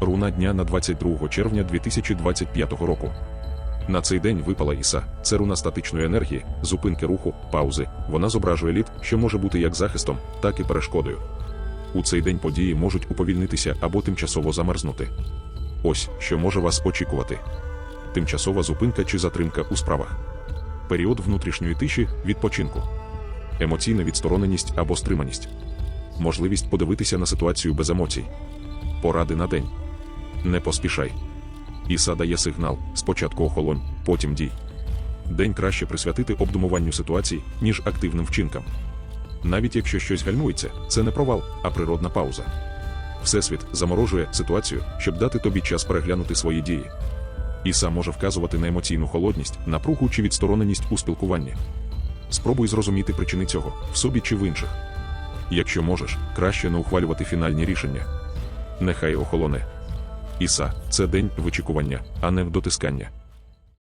Руна дня на 22 червня 2025 року. На цей день випала Іса. Це руна статичної енергії, зупинки руху, паузи. Вона зображує лід, що може бути як захистом, так і перешкодою. У цей день події можуть уповільнитися або тимчасово замерзнути. Ось що може вас очікувати: тимчасова зупинка чи затримка у справах, період внутрішньої тиші, відпочинку, емоційна відстороненість або стриманість, можливість подивитися на ситуацію без емоцій, поради на день. Не поспішай. Іса дає сигнал: спочатку охолонь, потім дій. День краще присвятити обдумуванню ситуацій, ніж активним вчинкам. Навіть якщо щось гальмується, це не провал, а природна пауза. Всесвіт заморожує ситуацію, щоб дати тобі час переглянути свої дії. Іса може вказувати на емоційну холодність, напругу чи відстороненість у спілкуванні. Спробуй зрозуміти причини цього в собі чи в інших. Якщо можеш, краще не ухвалювати фінальні рішення. Нехай охолоне. Іса це день вичікування, а не дотискання.